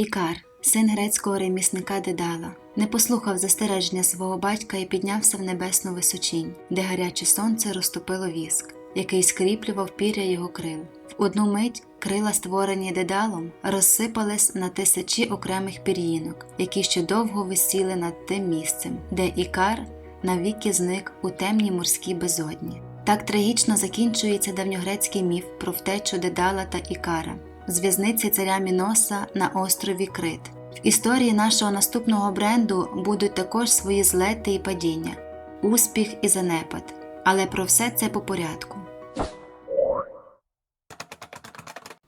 Ікар, син грецького ремісника Дедала, не послухав застереження свого батька і піднявся в небесну височінь, де гаряче сонце розтопило віск, який скріплював пір'я його крил. В одну мить крила, створені дедалом, розсипались на тисячі окремих пір'їнок, які ще довго висіли над тим місцем, де Ікар навіки зник у темній морській безодні. Так трагічно закінчується давньогрецький міф про втечу Дедала та Ікара з в'язниці царя Міноса на острові Крит. В історії нашого наступного бренду будуть також свої злети і падіння, успіх і занепад, але про все це по порядку.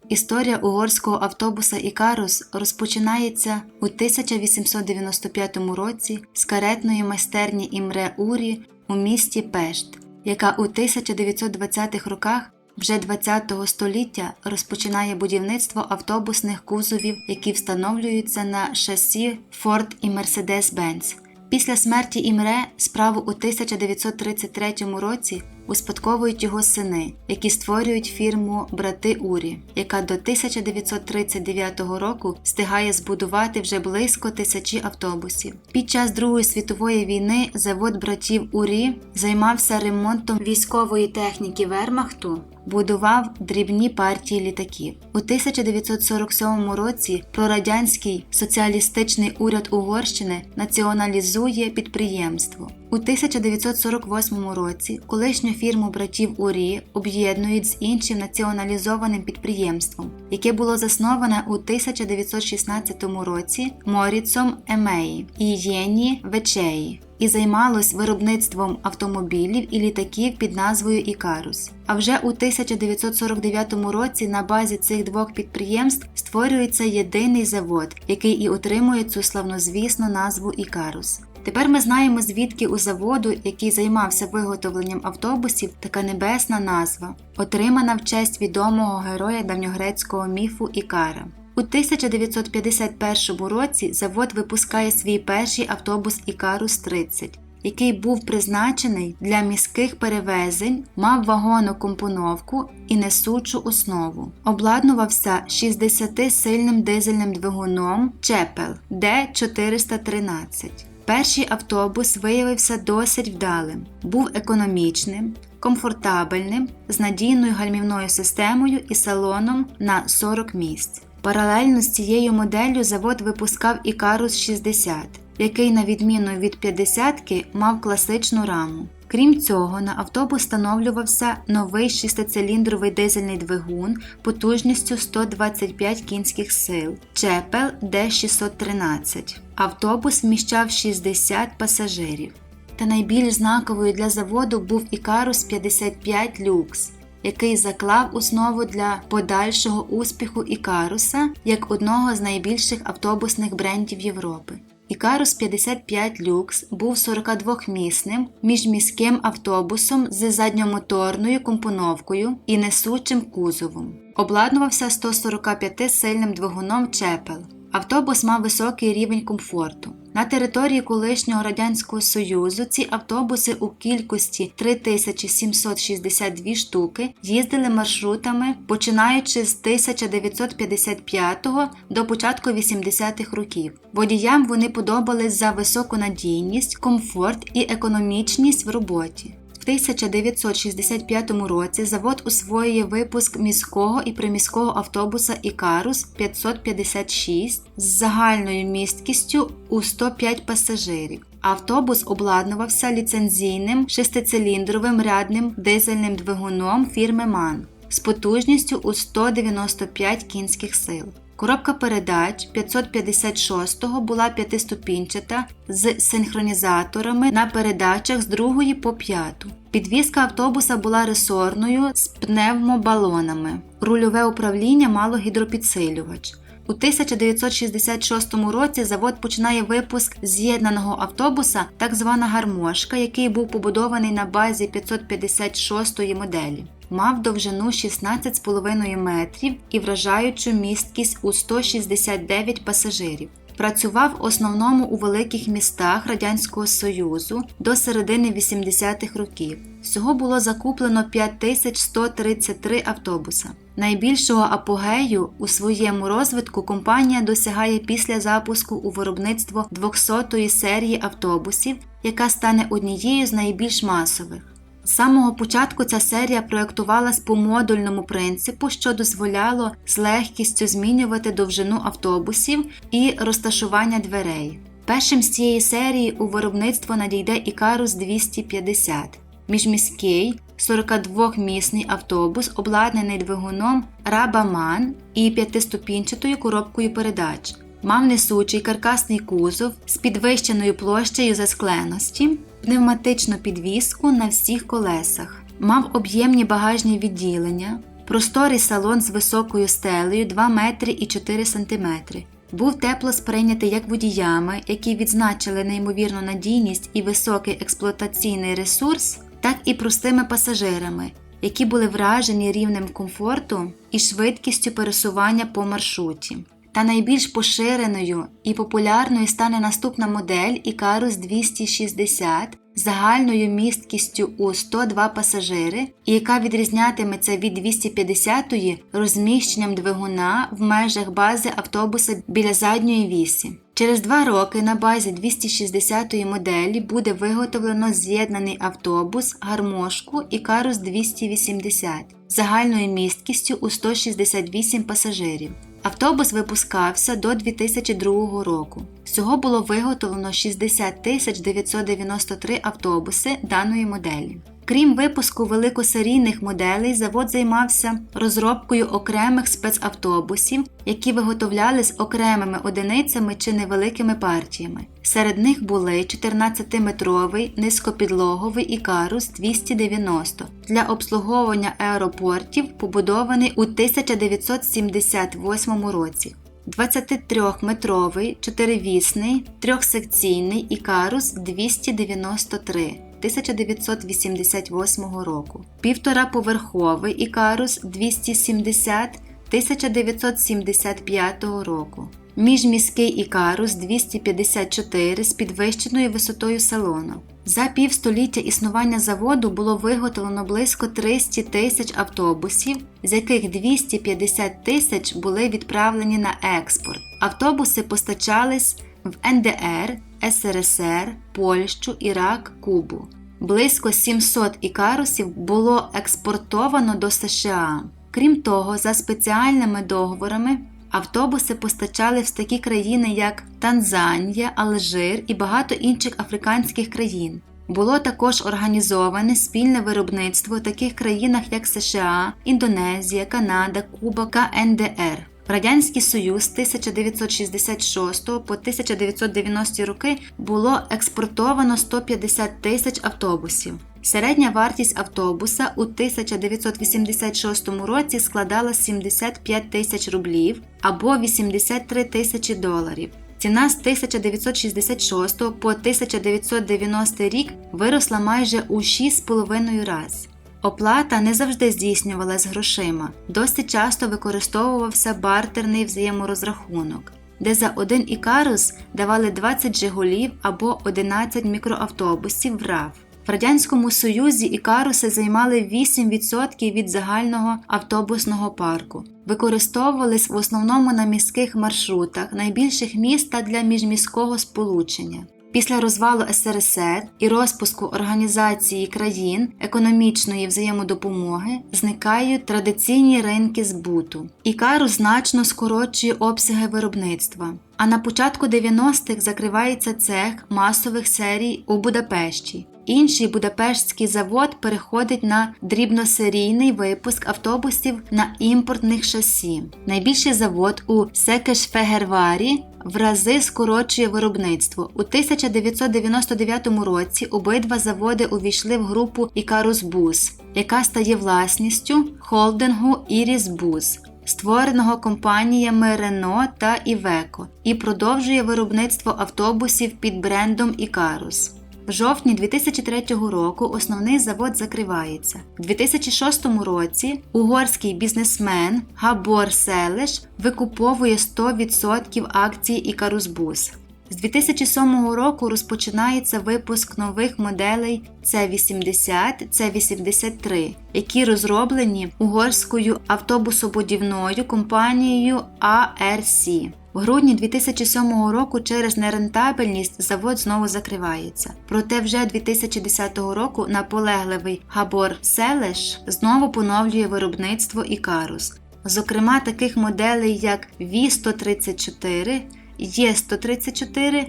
Історія угорського автобуса Ікарус розпочинається у 1895 році з каретної майстерні Імре Урі у місті Пешт, яка у 1920-х роках вже ХХ століття розпочинає будівництво автобусних кузовів, які встановлюються на шасі Ford і Mercedes-Benz. Після смерті Імре справу у 1933 році успадковують його сини, які створюють фірму Брати Урі, яка до 1939 року встигає збудувати вже близько тисячі автобусів. Під час Другої світової війни завод братів Урі займався ремонтом військової техніки Вермахту. Будував дрібні партії літаків у 1947 році. Прорадянський соціалістичний уряд Угорщини націоналізує підприємство. У 1948 році колишню фірму братів Урі об'єднують з іншим націоналізованим підприємством, яке було засноване у 1916 році Моріцом Емеї і Єні Вечеї і займалось виробництвом автомобілів і літаків під назвою Ікарус. А вже у 1949 році на базі цих двох підприємств створюється єдиний завод, який і отримує цю славнозвісну назву Ікарус. Тепер ми знаємо, звідки у заводу, який займався виготовленням автобусів, така небесна назва, отримана в честь відомого героя давньогрецького міфу Ікара. У 1951 році завод випускає свій перший автобус Ікарус 30, який був призначений для міських перевезень, мав вагонну компоновку і несучу основу. Обладнувався 60-сильним дизельним двигуном Чепел Д413. Перший автобус виявився досить вдалим, був економічним, комфортабельним, з надійною гальмівною системою і салоном на 40 місць. Паралельно з цією моделлю завод випускав Ікарус 60, який, на відміну від 50-ки, мав класичну раму. Крім цього, на автобус встановлювався новий шестициліндровий дизельний двигун потужністю 125 кінських сил Чепел Д613. Автобус вміщав 60 пасажирів. Та найбільш знаковою для заводу був Ікарус 55 люкс який заклав основу для подальшого успіху Ікаруса як одного з найбільших автобусних брендів Європи. Ікарус 55 люкс був 42-місним міжміським автобусом з задньомоторною компоновкою і несучим кузовом. Обладнувався 145-сильним двигуном Чепел. Автобус мав високий рівень комфорту. На території колишнього радянського союзу ці автобуси у кількості 3762 штуки їздили маршрутами, починаючи з 1955 до початку 80-х років. Водіям вони подобались за високу надійність, комфорт і економічність в роботі. В 1965 році завод освоює випуск міського і приміського автобуса Ікарус 556 з загальною місткістю у 105 пасажирів. Автобус обладнувався ліцензійним шестициліндровим рядним дизельним двигуном фірми МАН з потужністю у 195 кінських сил. Коробка передач 556-го була п'ятиступінчата з синхронізаторами на передачах з другої по п'яту. Підвізка автобуса була ресорною з пневмобалонами. Рульове управління мало гідропідсилювач. У 1966 році завод починає випуск з'єднаного автобуса, так звана гармошка, який був побудований на базі 556-ї моделі. Мав довжину 16,5 метрів і вражаючу місткість у 169 пасажирів. Працював в основному у великих містах Радянського Союзу до середини 80-х років. Всього було закуплено 5133 автобуса. Найбільшого апогею у своєму розвитку компанія досягає після запуску у виробництво 200-ї серії автобусів, яка стане однією з найбільш масових. З самого початку ця серія проєктувалась по модульному принципу, що дозволяло з легкістю змінювати довжину автобусів і розташування дверей. Першим з цієї серії у виробництво надійде Ікарус 250, міжміський 42-місний автобус, обладнаний двигуном Рабаман і п'ятиступінчатою коробкою передач. Мав несучий каркасний кузов з підвищеною площею заскленості, пневматичну підвіску на всіх колесах, мав об'ємні багажні відділення, просторий салон з високою стелею 2 метри і 4 сантиметри. Був тепло сприйнятий як водіями, які відзначили неймовірну надійність і високий експлуатаційний ресурс, так і простими пасажирами, які були вражені рівнем комфорту і швидкістю пересування по маршруті. Та найбільш поширеною і популярною стане наступна модель Icarus 260 з загальною місткістю у 102 пасажири, і яка відрізнятиметься від 250-ї розміщенням двигуна в межах бази автобуса біля задньої вісі. Через два роки на базі 260-ї моделі буде виготовлено з'єднаний автобус гармошку Icarus 280 з загальною місткістю у 168 пасажирів. Автобус випускався до 2002 року. Всього було виготовлено 60 тисяч 993 автобуси даної моделі. Крім випуску великосерійних моделей, завод займався розробкою окремих спецавтобусів, які виготовлялись окремими одиницями чи невеликими партіями. Серед них були 14-метровий низькопідлоговий Ікарус 290 для обслуговування аеропортів, побудований у 1978 році. 23-метровий чотиривісний трьохсекційний Ікарус 293 1988 року, півтораповерховий Ікарус 270 1975 року, міжміський Ікарус 254 з підвищеною висотою салону. За півстоліття існування заводу було виготовлено близько 300 тисяч автобусів, з яких 250 тисяч були відправлені на експорт. Автобуси постачались в НДР, СРСР, Польщу, Ірак, Кубу. Близько 700 ікарусів було експортовано до США. Крім того, за спеціальними договорами автобуси постачали в такі країни, як Танзанія, Алжир і багато інших африканських країн. Було також організоване спільне виробництво в таких країнах, як США, Індонезія, Канада, Куба, КНДР. Радянський Союз з 1966 по 1990 роки було експортовано 150 тисяч автобусів. Середня вартість автобуса у 1986 році складала 75 тисяч рублів або 83 тисячі доларів. Ціна з 1966 по 1990 рік виросла майже у 6,5 раз. Оплата не завжди здійснювалась грошима, досить часто використовувався бартерний взаєморозрахунок, де за один ікарус давали 20 жигулів або 11 мікроавтобусів в РАВ. В Радянському Союзі ікаруси займали 8% від загального автобусного парку, використовувались в основному на міських маршрутах найбільших міст та для міжміського сполучення. Після розвалу СРСР і розпуску організації країн економічної взаємодопомоги зникають традиційні ринки збуту. Ікару значно скорочує обсяги виробництва. А на початку 90-х закривається цех масових серій у Будапешті. Інший Будапештський завод переходить на дрібносерійний випуск автобусів на імпортних шасі. Найбільший завод у Секешфегерварі в рази скорочує виробництво. У 1999 році обидва заводи увійшли в групу Ікарусбус, яка стає власністю холдингу Ірісбус, створеного компаніями Renault та Iveco, і продовжує виробництво автобусів під брендом Ікарус. В жовтні 2003 року основний завод закривається. В 2006 році угорський бізнесмен Габор Селеш викуповує 100% акцій Ікарусбус. З 2007 року розпочинається випуск нових моделей C80, C83, які розроблені угорською автобусобудівною компанією ARC. В грудні 2007 року через нерентабельність завод знову закривається. Проте вже 2010 року наполегливий Габор Селеш знову поновлює виробництво Ікарус. Зокрема, таких моделей як V134, Є134,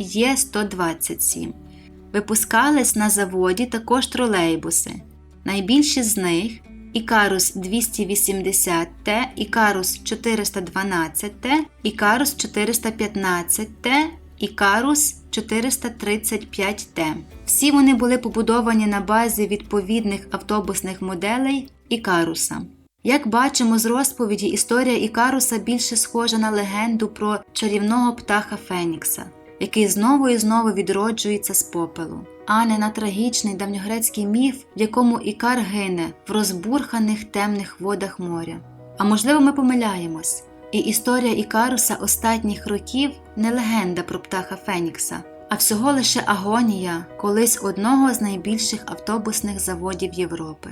Є127. Випускались на заводі також тролейбуси. Найбільші з них Ікарус 280Т, Ікарус 412Т, Ікарус 415Т, Ікарус 435Т. Всі вони були побудовані на базі відповідних автобусних моделей Ікаруса. Як бачимо з розповіді, історія Ікаруса більше схожа на легенду про чарівного птаха Фенікса, який знову і знову відроджується з попелу, а не на трагічний давньогрецький міф, в якому Ікар гине в розбурханих темних водах моря. А можливо, ми помиляємось, і історія Ікаруса останніх років не легенда про птаха Фенікса, а всього лише агонія колись одного з найбільших автобусних заводів Європи.